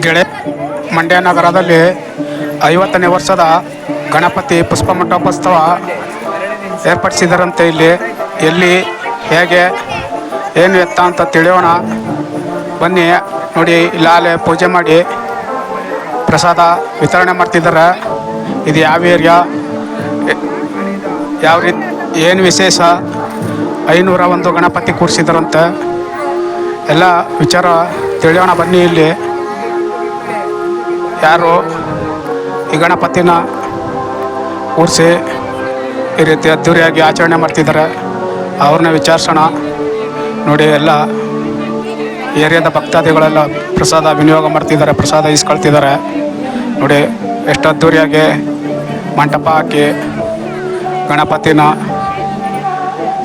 ಗೆಳೆ ಮಂಡ್ಯ ನಗರದಲ್ಲಿ ಐವತ್ತನೇ ವರ್ಷದ ಗಣಪತಿ ಪುಷ್ಪ ಮಂಟಪೋತ್ಸವ ಏರ್ಪಡಿಸಿದರಂತೆ ಇಲ್ಲಿ. ಎಲ್ಲಿ, ಹೇಗೆ, ಏನು ಎತ್ತ ಅಂತ ತಿಳಿಯೋಣ. ಬನ್ನಿ, ನೋಡಿ ಇಲ್ಲಾಲೆ ಪೂಜೆ ಮಾಡಿ ಪ್ರಸಾದ ವಿತರಣೆ ಮಾಡ್ತಿದ್ದಾರೆ. ಇದು ಯಾವ ಏರಿಯಾ? ಯಾವ ರೀತಿ, ಏನು ವಿಶೇಷ? ಐನೂರ ಒಂದು ಗಣಪತಿ ಕೂರಿಸಿದ್ರಂತೆ. ಎಲ್ಲ ವಿಚಾರ ತಿಳಿಯೋಣ, ಬನ್ನಿ ಇಲ್ಲಿ. ಯಾರು ಈ ಗಣಪತಿನ ಕೂರಿಸಿ ಈ ರೀತಿ ಅದ್ಧೂರಿಯಾಗಿ ಆಚರಣೆ ಮಾಡ್ತಿದ್ದಾರೆ, ಅವ್ರನ್ನ ವಿಚಾರಿಸೋಣ. ನೋಡಿ, ಎಲ್ಲ ಏರಿಯಾದ ಭಕ್ತಾದಿಗಳೆಲ್ಲ ಪ್ರಸಾದ ವಿನಿಯೋಗ ಮಾಡ್ತಿದ್ದಾರೆ, ಪ್ರಸಾದ ಇಸ್ಕೊಳ್ತಿದ್ದಾರೆ ನೋಡಿ, ಎಷ್ಟು ಅದ್ಧೂರಿಯಾಗಿ ಮಂಟಪ ಹಾಕಿ ಗಣಪತಿನ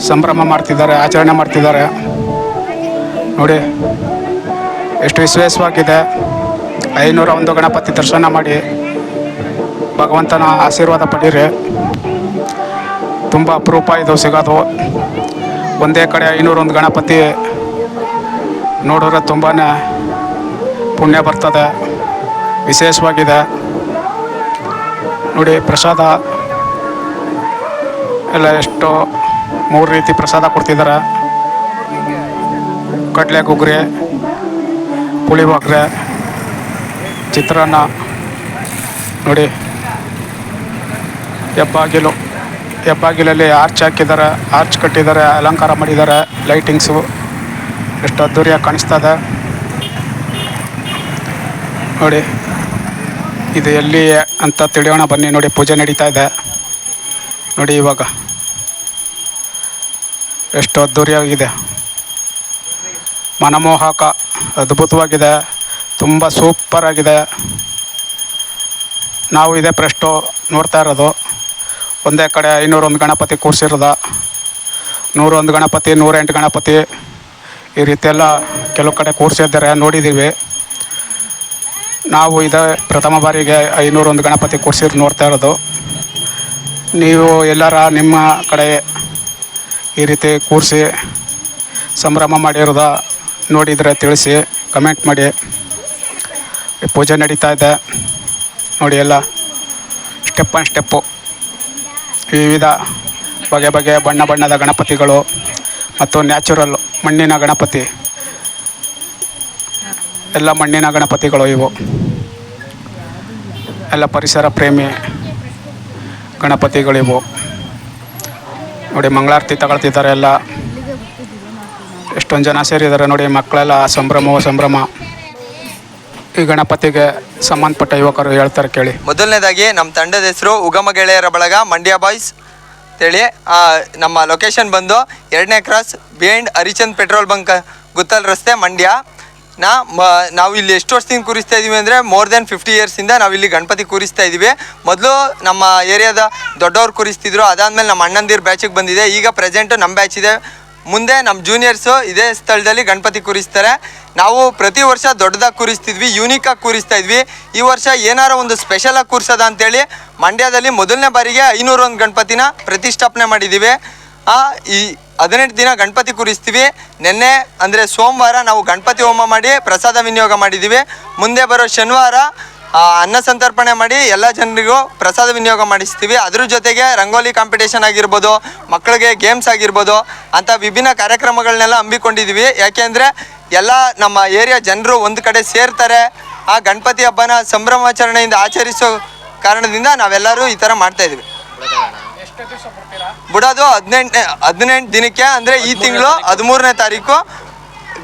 ಸಂಭ್ರಮ ಮಾಡ್ತಿದ್ದಾರೆ, ಆಚರಣೆ ಮಾಡ್ತಿದ್ದಾರೆ. ನೋಡಿ, ಎಷ್ಟು ವಿಶ್ವಾಸವಾಗಿದೆ. ಐನೂರ ಒಂದು ಗಣಪತಿ ದರ್ಶನ ಮಾಡಿ ಭಗವಂತನ ಆಶೀರ್ವಾದ ಪಡೀರಿ. ತುಂಬ ಅಪರೂಪ ಇದು ಸಿಗೋದು. ಒಂದೇ ಕಡೆ ಐನೂರೊಂದು ಗಣಪತಿ ನೋಡಿದ್ರೆ ತುಂಬಾ ಪುಣ್ಯ ಬರ್ತದೆ. ವಿಶೇಷವಾಗಿದೆ. ನೋಡಿ, ಪ್ರಸಾದ ಎಲ್ಲ ಎಷ್ಟು ಮೂರು ರೀತಿ ಪ್ರಸಾದ ಕೊಡ್ತಿದ್ದಾರೆ. ಕಡಲೆ ಗುಗ್ರೆ ಪುಳಿಯೋಗರೆ ಚಿತ್ರಾನ್ನ ನೋಡಿ. ಹೆಬ್ಬಾಗಿಲು ಹೆಬ್ಬಾಗಿಲಲ್ಲಿ ಆರ್ಚ್ ಹಾಕಿದ್ದಾರೆ ಆರ್ಚ್ ಕಟ್ಟಿದ್ದಾರೆ, ಅಲಂಕಾರ ಮಾಡಿದ್ದಾರೆ ಲೈಟಿಂಗ್ಸು ಎಷ್ಟು ಅದ್ದೂರಿಯಾಗಿ ಇದೆ. ನೋಡಿ, ಇದು ಎಲ್ಲಿ ಅಂತ ತಿಳಿಯೋಣ ಬನ್ನಿ. ನೋಡಿ, ಪೂಜೆ ನಡೀತಾ ಇದೆ. ನೋಡಿ, ಇವಾಗ. ಎಷ್ಟು ಅದ್ದೂರಿಯಾಗಿದೆ ಮನಮೋಹಕ, ಅದ್ಭುತವಾಗಿದೆ. ತುಂಬ ಸೂಪರ್ ಆಗಿದೆ. ನಾವು ಇದೇ ಪ್ರೆಸ್ಟು ನೋಡ್ತಾ ಇರೋದು. ಒಂದೇ ಕಡೆ ಐನೂರೊಂದು ಗಣಪತಿ ಕೂರಿಸಿರೋದ. ನೂರೊಂದು ಗಣಪತಿ, ನೂರೆಂಟು ಗಣಪತಿ ಈ ರೀತಿ ಎಲ್ಲ ಕೆಲವು ಕಡೆ ಕೂರಿಸಿದ್ದಾರೆ, ನೋಡಿದ್ದೀವಿ. ನಾವು ಇದೇ ಪ್ರಥಮ ಬಾರಿಗೆ ಐನೂರೊಂದು ಗಣಪತಿ ಕೂರಿಸಿರ್ ನೋಡ್ತಾ ಇರೋದು. ನೀವು ಎಲ್ಲರ ನಿಮ್ಮ ಕಡೆ ಈ ರೀತಿ ಕೂರಿಸಿ ಸಂಭ್ರಮ ಮಾಡಿರೋದ ನೋಡಿದರೆ ತಿಳಿಸಿ ಕಮೆಂಟ್ ಮಾಡಿ. ಪೂಜೆ ನಡೀತಾ ಇದೆ. ನೋಡಿ ಎಲ್ಲ ಸ್ಟೆಪ್ ಆ್ಯಂಡ್ ಸ್ಟೆಪ್ಪು ವಿವಿಧ ಬಗೆ ಬಗೆಯ ಬಣ್ಣ ಬಣ್ಣದ ಗಣಪತಿಗಳು ಮತ್ತು ನ್ಯಾಚುರಲ್ ಮಣ್ಣಿನ ಗಣಪತಿ. ಎಲ್ಲ ಮಣ್ಣಿನ ಗಣಪತಿಗಳು ಇವು. ಎಲ್ಲ ಪರಿಸರ ಪ್ರೇಮಿ ಗಣಪತಿಗಳಿವು ನೋಡಿ ಮಂಗಳಾರತಿ ತಗೊಳ್ತಿದ್ದಾರೆ ಎಲ್ಲ. ಎಷ್ಟೊಂದು ಜನ ಸೇರಿದ್ದಾರೆ ನೋಡಿ ಮಕ್ಕಳೆಲ್ಲ ಸಂಭ್ರಮವೋ ಸಂಭ್ರಮ. ಈ ಗಣಪತಿಗೆ ಸಂಬಂಧಪಟ್ಟ ಯುವಕರು ಹೇಳ್ತಾರೆ ಕೇಳಿ. ಮೊದಲನೇದಾಗಿ ನಮ್ಮ ತಂಡದ ಹೆಸರು ಉಗಮ ಗೆಳೆಯರ ಬಳಗ, ಮಂಡ್ಯ ಬಾಯ್ಸ್. ಅಂತೇಳಿ ನಮ್ಮ ಲೊಕೇಶನ್ ಬಂದು ಎರಡನೇ cross behind Harichand petrol bunk Guttal ರಸ್ತೆ, ಮಂಡ್ಯ. ನಾ, ಮ, ನಾವು ಇಲ್ಲಿ ಎಷ್ಟು ವರ್ಷದಿಂದ ಕೂರಿಸ್ತಾ ಇದ್ದೀವಿ ಅಂದರೆ ಮೋರ್ ದೆನ್ ಫಿಫ್ಟಿ ಇಯರ್ಸಿಂದ ನಾವು ಇಲ್ಲಿ ಗಣಪತಿ ಕೂರಿಸ್ತಾ ಇದ್ದೀವಿ ಮೊದಲು ನಮ್ಮ ಏರಿಯಾದ ದೊಡ್ಡವ್ರು ಕೂರಿಸ್ತಿದ್ರು, ಅದಾದಮೇಲೆ ನಮ್ಮ ಅಣ್ಣಂದಿರ ಬ್ಯಾಚಿಗೆ ಬಂದಿದೆ. ಈಗ ಪ್ರೆಸೆಂಟು ನಮ್ಮ ಬ್ಯಾಚ್ ಇದೆ. ಮುಂದೆ ನಮ್ಮ ಜೂನಿಯರ್ಸು ಇದೇ ಸ್ಥಳದಲ್ಲಿ ಗಣಪತಿ ಕೂರಿಸ್ತಾರೆ. ನಾವು ಪ್ರತಿ ವರ್ಷ ದೊಡ್ಡದಾಗಿ ಕೂರಿಸ್ತಿದ್ವಿ ಯೂನಿಕಾಗಿ ಕೂರಿಸ್ತಾ ಇದ್ವಿ. ಈ ವರ್ಷ ಏನಾರ ಒಂದು ಸ್ಪೆಷಲಾಗಿ ಕೂರಿಸೋದ ಅಂತೇಳಿ ಮಂಡ್ಯದಲ್ಲಿ ಮೊದಲನೇ ಬಾರಿಗೆ ಐನೂರೊಂದು ಗಣಪತಿನ ಪ್ರತಿಷ್ಠಾಪನೆ ಮಾಡಿದ್ದೀವಿ ಈ ಹದಿನೆಂಟು ದಿನ ಗಣಪತಿ ಕೂರಿಸ್ತೀವಿ. ನಿನ್ನೆ ಅಂದರೆ ಸೋಮವಾರ ನಾವು ಗಣಪತಿ ಹೋಮ ಮಾಡಿ ಪ್ರಸಾದ ವಿನಿಯೋಗ ಮಾಡಿದ್ದೀವಿ ಮುಂದೆ ಬರೋ ಶನಿವಾರ ಅನ್ನ ಸಂತರ್ಪಣೆ ಮಾಡಿ ಎಲ್ಲ ಜನರಿಗೂ ಪ್ರಸಾದ ವಿನಿಯೋಗ ಮಾಡಿಸ್ತೀವಿ. ಅದ್ರ ಜೊತೆಗೆ ರಂಗೋಲಿ ಕಾಂಪಿಟೇಷನ್ ಆಗಿರ್ಬೋದು ಮಕ್ಕಳಿಗೆ ಗೇಮ್ಸ್ ಆಗಿರ್ಬೋದು ಅಂತ ವಿಭಿನ್ನ ಕಾರ್ಯಕ್ರಮಗಳನ್ನೆಲ್ಲ ಹಮ್ಮಿಕೊಂಡಿದ್ದೀವಿ ಯಾಕೆಂದರೆ ಎಲ್ಲ ನಮ್ಮ ಏರಿಯಾ ಜನರು ಒಂದು ಕಡೆ ಸೇರ್ತಾರೆ. ಆ ಗಣಪತಿ ಹಬ್ಬನ ಸಂಭ್ರಮಾಚರಣೆಯಿಂದ ಆಚರಿಸೋ ಕಾರಣದಿಂದ ನಾವೆಲ್ಲರೂ ಈ ಥರ ಮಾಡ್ತಾ ಇದ್ದೀವಿ ಬಿಡೋದು ಹದಿನೆಂಟನೇ ಹದಿನೆಂಟು ದಿನಕ್ಕೆ ಅಂದರೆ ಈ ತಿಂಗಳು ಹದಿಮೂರನೇ ತಾರೀಕು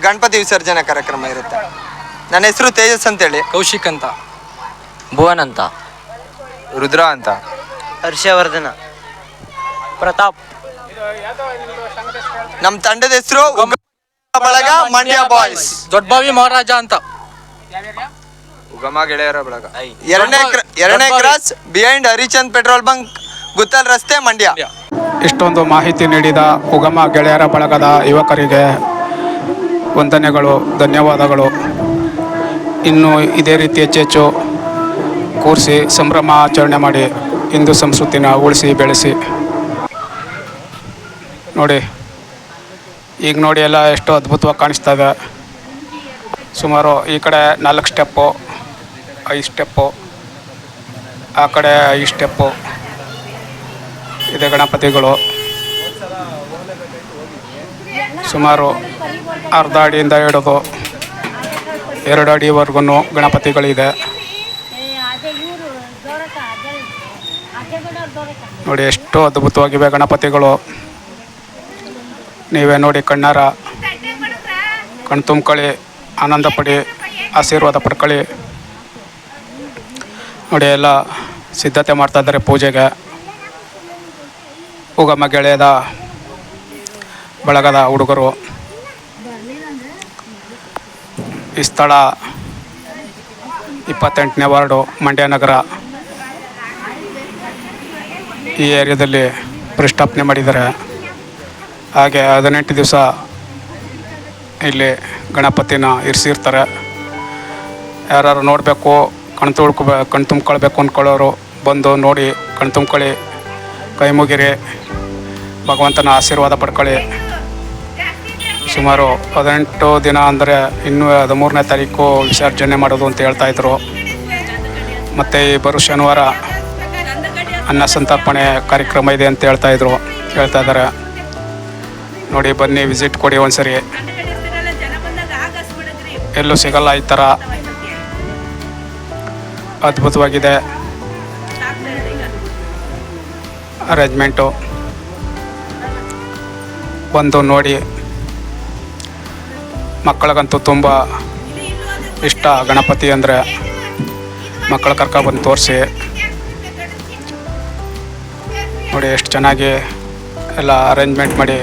ಗಣಪತಿ ವಿಸರ್ಜನೆ ಕಾರ್ಯಕ್ರಮ ಇರುತ್ತೆ. ನನ್ನ ಹೆಸರು ತೇಜಸ್ ಅಂತೇಳಿ. ಕೌಶಿಕ್ ಅಂತ. ಭುವನ್ ಅಂತ. ರುದ್ರ ಅಂತ. ಹರ್ಷವರ್ಧನ. ಪ್ರತಾಪ್. ನಮ್ಮ ತಂಡದ ಹೆಸರು ಬಳಗ ಮಂಡ್ಯ ಬಾಯ್ಸ್. ದೊಡ್ಡಬಾವಿ ಮಹಾರಾಜ ಅಂತ. ಉಗಮ ಗೆಳೆಯರ ಬಳಗ. ಎರಡನೇ ಕ್ರ- ಎರಡನೇ cross behind Harichand petrol bunk Guttal ರಸ್ತೆ ಮಂಡ್ಯ. ಇಷ್ಟೊಂದು ಮಾಹಿತಿ ನೀಡಿದ ಉಗಮ ಗೆಳೆಯರ ಬಳಗದ ಯುವಕರಿಗೆ ವಂದನೆಗಳು ಧನ್ಯವಾದಗಳು. ಇನ್ನು ಇದೇ ರೀತಿ ಹೆಚ್ಚು ಹೆಚ್ಚು ಕೂರಿಸಿ ಸಂಭ್ರಮ ಆಚರಣೆ ಮಾಡಿ ಹಿಂದೂ ಸಂಸ್ಕೃತಿನ ಉಳಿಸಿ, ಬೆಳೆಸಿ. ನೋಡಿ, ಈಗ ನೋಡಿ ಎಲ್ಲ ಎಷ್ಟು ಅದ್ಭುತವಾಗಿ ಕಾಣಿಸ್ತಾ ಇದೆ. ಸುಮಾರು ಈ ಕಡೆ ನಾಲ್ಕು ಸ್ಟೆಪ್ಪು, ಐದು ಸ್ಟೆಪ್ಪು, ಆ ಕಡೆ ಐದು ಸ್ಟೆಪ್ಪು. ಇದೆ ಗಣಪತಿಗಳು. ಸುಮಾರು ಅರ್ಧ ಅಡಿಯಿಂದ ಹಿಡಿದು ಎರಡು ಅಡಿವರೆಗೂ ಗಣಪತಿಗಳಿದೆ ಅದೇ ಇವರು ದೊರಕ ಅದೇ ಅದೇ ಕೂಡ ದೊರಕ ನೋಡಿ ಎಷ್ಟು ಅದ್ಭುತವಾಗಿವೆ ಗಣಪತಿಗಳು. ನೀವೇ ನೋಡಿ ಕಣ್ಣಾರ. ಕಣ್ ತುಂಬ್ಕೊಳ್ಳಿ, ಆನಂದ ಪಡಿ, ಆಶೀರ್ವಾದ ಪಡ್ಕೊಳ್ಳಿ. ನೋಡಿ ಎಲ್ಲ ಸಿದ್ಧತೆ ಮಾಡ್ತಾ ಇದ್ದಾರೆ ಪೂಜೆಗೆ. ಉಗಮ ಗೆಳೆಯದ, ಬಳಗದ ಹುಡುಗರು. ಈ ಸ್ಥಳ ಇಪ್ಪತ್ತೆಂಟನೇ ವಾರ್ಡು ಮಂಡ್ಯ ನಗರ. ಈ ಏರಿಯಾದಲ್ಲಿ ಪ್ರತಿಷ್ಠಾಪನೆ ಮಾಡಿದ್ದಾರೆ. ಹಾಗೆ ಹದಿನೆಂಟು ದಿವಸ ಇಲ್ಲಿ ಗಣಪತಿನ ಇರಿಸಿರ್ತಾರೆ. ಯಾರು ನೋಡಬೇಕು, ಕಣ್ ತುಳ್ಕೊಬೇ ಕಣ್ ತುಂಬ್ಕೊಳ್ಬೇಕು ಅಂದ್ಕೊಳ್ಳೋರು ಬಂದು ನೋಡಿ ಕಣ್ ತುಂಬ್ಕೊಳ್ಳಿ, ಕೈ ಮುಗಿರಿ, ಭಗವಂತನ ಆಶೀರ್ವಾದ ಪಡ್ಕೊಳ್ಳಿ. ಸುಮಾರು ಹದಿನೆಂಟು ದಿನ ಅಂದರೆ ಇನ್ನೂ ಹದಿಮೂರನೇ ತಾರೀಕು ವಿಸರ್ಜನೆ ಮಾಡೋದು ಅಂತ ಹೇಳ್ತಾಯಿದ್ರು ಮತ್ತು ಈ ಬರೋ ಶನಿವಾರ ಅನ್ನ ಸಂತರ್ಪಣೆ ಕಾರ್ಯಕ್ರಮ ಇದೆ ಅಂತ ಹೇಳ್ತಾ ಇದ್ರು. ಹೇಳ್ತಾ ಇದ್ದಾರೆ ನೋಡಿ, ಬನ್ನಿ ವಿಸಿಟ್ ಕೊಡಿ ಒಂದ್ಸರಿ. ಎಲ್ಲೂ ಸಿಗಲ್ಲ ಈ ಥರ. ಅದ್ಭುತವಾಗಿದೆ. ಅರೇಂಜ್ಮೆಂಟು ಬಂದು ನೋಡಿ. ಮಕ್ಕಳಿಗಂತೂ ತುಂಬ ಇಷ್ಟ, ಗಣಪತಿ ಅಂದರೆ. ಮಕ್ಕಳು ಕರ್ಕೊಬಂದು ತೋರಿಸಿ. ನೋಡಿ ಎಷ್ಟು ಚೆನ್ನಾಗಿ ಎಲ್ಲ ಅರೇಂಜ್ಮೆಂಟ್ ಮಾಡಿ,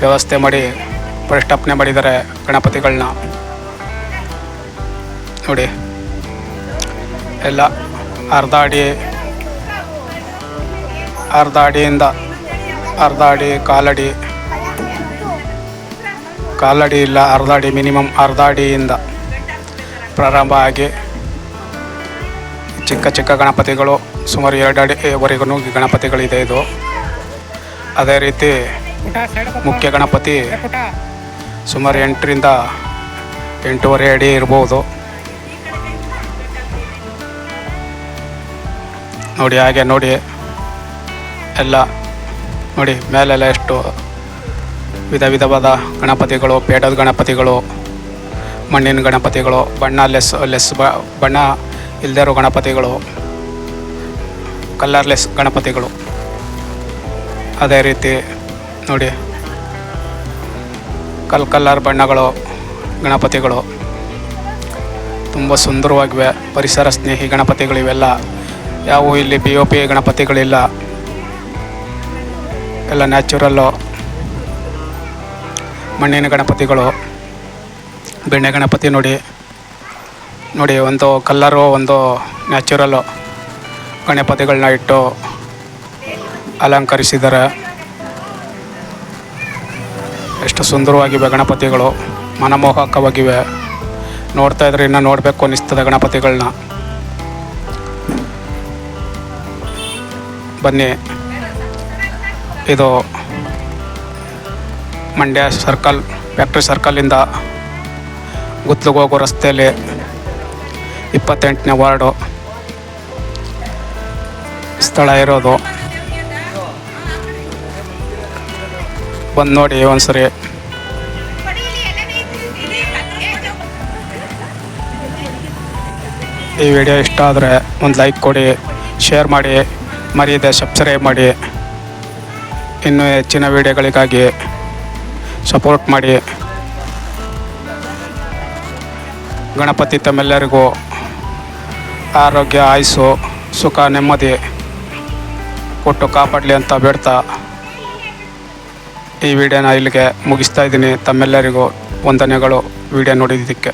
ವ್ಯವಸ್ಥೆ ಮಾಡಿ ಪ್ರತಿಷ್ಠಾಪನೆ ಮಾಡಿದ್ದಾರೆ ಗಣಪತಿಗಳನ್ನ ನೋಡಿ, ಎಲ್ಲ ಅರ್ಧ ಅಡಿ ಅರ್ಧ ಅಡಿಯಿಂದ ಅರ್ಧ ಅಡಿ ಕಾಲಡಿ ಕಾಲಡಿ ಇಲ್ಲ ಅರ್ಧ ಅಡಿ ಮಿನಿಮಮ್ ಅರ್ಧ ಅಡಿಯಿಂದ ಪ್ರಾರಂಭ ಆಗಿ ಚಿಕ್ಕ ಚಿಕ್ಕ ಗಣಪತಿಗಳು ಸುಮಾರು ಎರಡು ಅಡಿವರೆಗೂ ಗಣಪತಿಗಳಿದೆ ಇದು. ಅದೇ ರೀತಿ ಮುಖ್ಯ ಗಣಪತಿ ಸುಮಾರು ಎಂಟರಿಂದ ಎಂಟೂವರೆ ಅಡಿ ಇರ್ಬೋದು. ನೋಡಿ, ಹಾಗೆ ನೋಡಿ. ಎಲ್ಲ ನೋಡಿ, ಮೇಲೆಲ್ಲ ಎಷ್ಟು ವಿಧ ವಿಧವಾದ ಗಣಪತಿಗಳು ಪೇಟದ ಗಣಪತಿಗಳು, ಮಣ್ಣಿನ ಗಣಪತಿಗಳು, ಬಣ್ಣ ಲೆಸ್ ಲೆಸ್ ಬಣ್ಣ ಇಲ್ಲದೇ ಇರೋ ಗಣಪತಿಗಳು. ಕಲರ್ಲೆಸ್ ಗಣಪತಿಗಳು. ಅದೇ ರೀತಿ ನೋಡಿ, ಕಲ್ ಕಲ್ಲರ್ ಬಣ್ಣಗಳು ಗಣಪತಿಗಳು. ತುಂಬ ಸುಂದರವಾಗಿವೆ. ಪರಿಸರ ಸ್ನೇಹಿ ಗಣಪತಿಗಳು ಇವೆಲ್ಲ. ಯಾವುವು ಇಲ್ಲಿ ಬಿ ಒ ಪಿ ಗಣಪತಿಗಳಿಲ್ಲ. ಎಲ್ಲ ನ್ಯಾಚುರಲ್ಲು. ಮಣ್ಣಿನ ಗಣಪತಿಗಳು. ಬೆಣ್ಣೆ ಗಣಪತಿ ನೋಡಿ. ನೋಡಿ, ಒಂದು ಕಲ್ಲರು, ಒಂದು ನ್ಯಾಚುರಲ್ಲು. ಗಣಪತಿಗಳನ್ನ ಇಟ್ಟು ಅಲಂಕರಿಸಿದ್ದಾರೆ. ಎಷ್ಟು ಸುಂದರವಾಗಿವೆ ಗಣಪತಿಗಳು. ಮನಮೋಹಕವಾಗಿವೆ. ನೋಡ್ತಾ ಇದ್ರೆ ಇನ್ನೂ ನೋಡಬೇಕು ಅನ್ನಿಸ್ತದೆ ಗಣಪತಿಗಳನ್ನ ಬನ್ನಿ. ಇದು ಮಂಡ್ಯ ಸರ್ಕಲ್, ಫ್ಯಾಕ್ಟ್ರಿ ಸರ್ಕಲ್ಲಿಂದ ಗುತ್ತಲಿಗೆ ಹೋಗೋ ರಸ್ತೆಯಲ್ಲಿ ಇಪ್ಪತ್ತೆಂಟನೇ ವಾರ್ಡು. ಸ್ಥಳ ಇರೋದು. ಬಂದು ನೋಡಿ ಒಂದ್ಸರಿ. ಈ ವಿಡಿಯೋ ಇಷ್ಟ ಆದರೆ ಒಂದು ಲೈಕ್ ಕೊಡಿ, ಶೇರ್ ಮಾಡಿ, ಮರೆಯದೆ ಸಬ್ಸ್ಕ್ರೈಬ್ ಮಾಡಿ. ಇನ್ನೂ ಹೆಚ್ಚಿನ ವಿಡಿಯೋಗಳಿಗಾಗಿ ಸಪೋರ್ಟ್ ಮಾಡಿ. ಗಣಪತಿ ತಮ್ಮೆಲ್ಲರಿಗೂ ಆರೋಗ್ಯ, ಆಯಸ್ಸು, ಸುಖ, ನೆಮ್ಮದಿ. ಕೊಟ್ಟು ಕಾಪಾಡಲಿ ಅಂತ ಬೇಡ್ತಾ ಈ ವಿಡಿಯೋನ ಇಲ್ಲಿಗೆ ಮುಗಿಸ್ತಾ ಇದ್ದೀನಿ. ತಮ್ಮೆಲ್ಲರಿಗೂ ವಂದನೆಗಳು. ವಿಡಿಯೋ ನೋಡಿದ್ದಕ್ಕೆ.